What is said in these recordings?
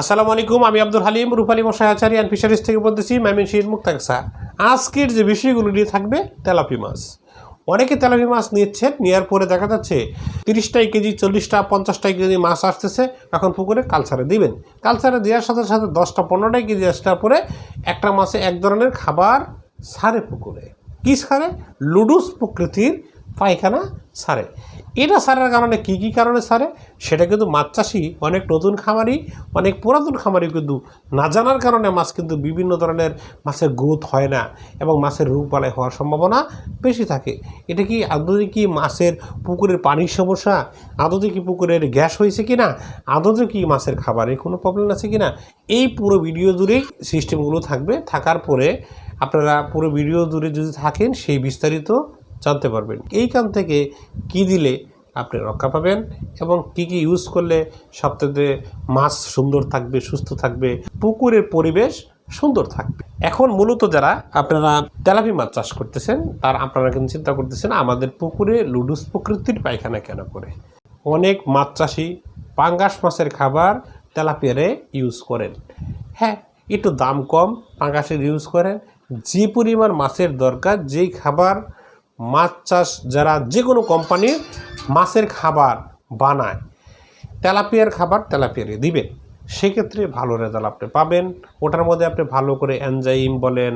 আসসালামু আলাইকুম, আমি আব্দুল হালিম, রূপালী মশাই আচারি অ্যান্ড ফিশারিজ থেকে বলতেছি মাইমিন শহীদ মুক্তাকসা আজকের যে বিষয়গুলো নিয়ে থাকবে, তেলাপি মাছ। অনেকে তেলাপি মাছ নিচ্ছেন নেওয়ার পরে দেখা যাচ্ছে তিরিশটাই কেজি, চল্লিশটা পঞ্চাশটাই কেজি মাছ আসতেছে, এখন পুকুরে কালচারে দিবেন। কালচারে দেওয়ার সাথে সাথে দশটা পনেরোটাই কেজি আসার পরে একটা মাছে এক ধরনের খাবার সারে পুকুরে। কী সারে লুডুস প্রকৃতির পায়খানা সারে। এটা সারার কারণে কি কি কারণে সারে? সেটা কিন্তু মাছ চাষি অনেক নতুন খামারি, অনেক পুরাতন খামারি কিন্তু না জানার কারণে মাছ কিন্তু বিভিন্ন ধরনের মাছের গ্রোথ হয় না এবং মাছের রোগ বালাই হওয়ার সম্ভাবনা বেশি থাকে। এটা কি আদতে কি মাছের পুকুরের পানির সমস্যা? আদতে কি পুকুরের গ্যাস হয়েছে কি না আদতে কি মাছের খাবারে কোনো প্রবলেম আছে কি না এই পুরো ভিডিও জুড়েই সিস্টেমগুলো থাকবে। থাকার পরে আপনারা পুরো ভিডিও জুড়ে যদি থাকেন সেই বিস্তারিত জানতে পারবেন। এইখান থেকে কি দিলে আপনি রক্ষা পাবেন এবং কি কি ইউজ করলে সবথেকে মাছ সুন্দর থাকবে, সুস্থ থাকবে, পুকুরের পরিবেশ সুন্দর থাকবে। এখন মূলত যারা আপনারা তেলাপি মাছ চাষ করতেছেন তার আপনারা কিন্তু চিন্তা করতেছেন, আমাদের পুকুরে লুডুস প্রকৃতির পায়খানা কেন করে? অনেক মাছ চাষি পাঙ্গাস মাছের খাবার তেলাপিয়ারে ইউজ করেন। হ্যাঁ একটু দাম কম, পাঙ্গাসের ইউজ করেন। যে পরিমাণ মাছের দরকার, যেই খাবার মাছ চাষ যারা যে কোনো কোম্পানির মাছের খাবার বানায়, তেলাপিয়ার খাবার তেলাপিয়ারে দিবেন। সেক্ষেত্রে ভালো রেজাল্ট আপনি পাবেন। ওটার মধ্যে আপনি ভালো করে অ্যানজাইম বলেন,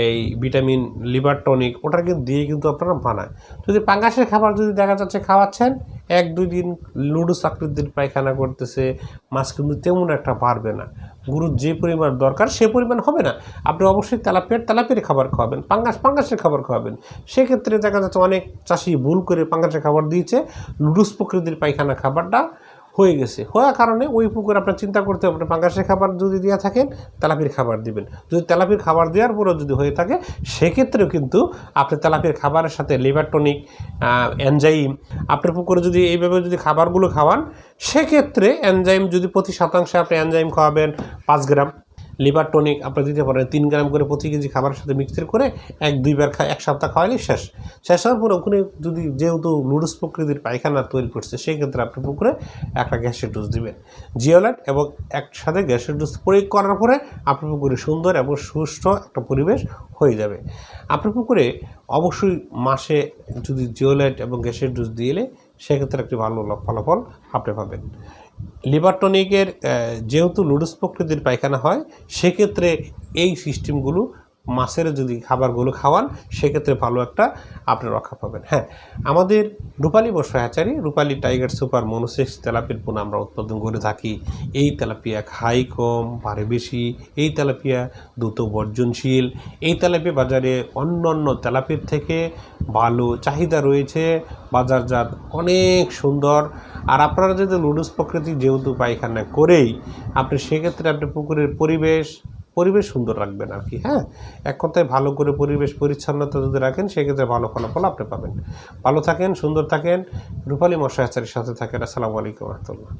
এই ভিটামিন লিভার টনিক ওটা কিন্তু দিয়ে কিন্তু আপনারা বানায়। যদি পাঙ্গাসের খাবার যদি দেখা যাচ্ছে খাওয়াচ্ছেন, এক দুই দিন লুডুস দিন পায়খানা করতেছে, মাছ কিন্তু তেমন একটা পারবে না। গুরুর যে পরিমাণ দরকার সে পরিমাণ হবে না। আপনি অবশ্যই তেলাপিয়ার তেলাপিয়ার খাবার খাওয়াবেন, পাঙ্গাস, পাঙ্গাসের খাবার খাওয়াবেন। সেক্ষেত্রে দেখা যাচ্ছে অনেক চাষি ভুল করে পাঙ্গাসের খাবার দিয়েছে। লুডুস প্রকৃতির পায়খানা খাবারটা হয়ে গেছে। হওয়ার কারণে ওই পুকুর আপনার চিন্তা করতে হবে পাঙ্গাসের খাবার যদি দেওয়া থাকেন, তেলাপির খাবার দিবেন। যদি তেলাপির খাবার দেওয়ার পরেও যদি হয়ে থাকে, সেক্ষেত্রেও কিন্তু আপনি তেলাপির খাবারের সাথে লিভার টনিক এনজাইম আপনার পুকুরে যদি এইভাবে যদি খাবারগুলো খাওয়ান, সেক্ষেত্রে এনজাইম যদি প্রতি শতাংশে আপনি এনজাইম খাওয়াবেন পাঁচ গ্রাম। লিভার টনিক আপনি দিতে পারেন তিন গ্রাম করে প্রতি কেজি খাবারের সাথে মিক্সচার করে এক, দুইবার খা এক সপ্তাহ খাওয়ালে শেষ। শেষ হওয়ার পরে ওখানে যদি যেহেতু নুডলস প্রকৃতির পায়খানা তৈরি করছে, সেই ক্ষেত্রে আপনি পুকুরে একটা গ্যাসের ডোজ দিবেন। জিওলাইট এবং একসাথে গ্যাসের ডোজ প্রয়োগ করার পরে আপনার পুকুরে সুন্দর এবং সুষ্ঠু একটা পরিবেশ হয়ে যাবে। আপনার পুকুরে অবশ্যই মাসে যদি জিওলাইট এবং গ্যাসের ডোজ দিলে, সেক্ষেত্রে একটি ভালো ফলাফল আপনি পাবেন। লিভার টনিকের যেহেতু লুডুস প্রকৃতির পায়খানা হয় সেক্ষেত্রে এই সিস্টেমগুলো মাছের যদি খাবারগুলো খাওয়ান, সেক্ষেত্রে ভালো একটা আপনি রক্ষা পাবেন। হ্যাঁ আমাদের রূপালী বসায়াচারী রূপালী টাইগার সুপার মনোসেক্স তেলাপির পোনা আমরা উৎপাদন করে থাকি। এই তেলাপিয়া খাই কম পারে বেশি। এই তেলাপিয়া দ্রুত বর্জনশীল। এই তেলাপিয়া বাজারে অন্য অন্য তেলাপির থেকে ভালো চাহিদা রয়েছে। বাজারজাত অনেক সুন্দর। আর আপনারা যদি লুডুস প্রকৃতি যেহেতু পায়খানা করেই, আপনি সেক্ষেত্রে আপনি পুকুরের পরিবেশ পরিবেশ সুন্দর রাখবেন আর কি হ্যাঁ? এক কথায় ভালো করে পরিবেশ পরিচ্ছন্নতা যদি রাখেন, সেক্ষেত্রে ভালো ফলাফল আপনি পাবেন। ভালো থাকেন, সুন্দর থাকেন। রূপালী মশাচারীর সাথে থাকেন। আসসালামু আলাইকুম রহমতুল্লাহ।